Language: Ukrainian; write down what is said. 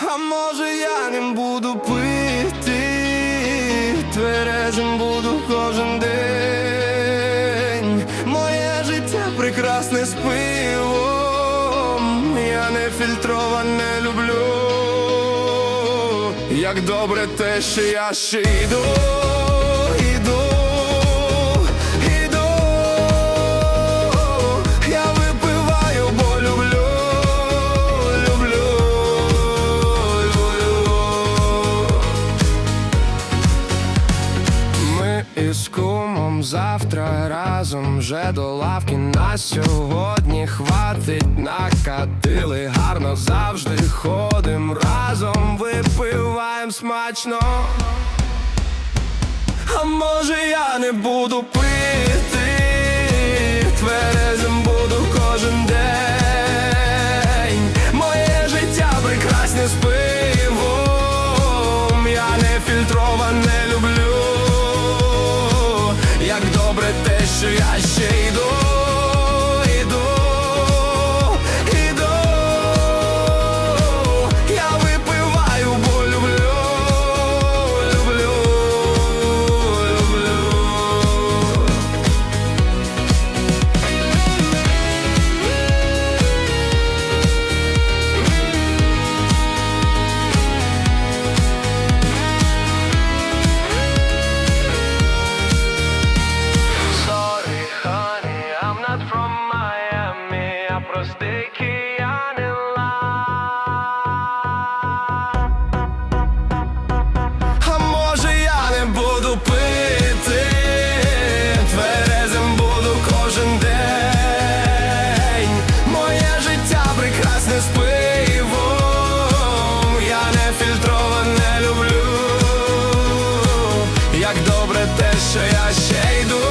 А може я не буду пити, тверезим буду кожен день. Моє життя прекрасне з пивом, я не фільтроване люблю. Як добре те, що я ще йду, ти з кумом завтра разом вже до лавки на сьогодні хватить, накатили гарно завжди ходим разом, випиваєм смачно. А може я не буду пити, тверезим буду кожен день. Моє життя прекрасне з пивом, я не фільтрована. простий киянин А може я не буду пити, тверезим буду кожен день. Моє життя прекрасне з пивом Я не фільтрово не люблю. Як добре те, що я ще йду.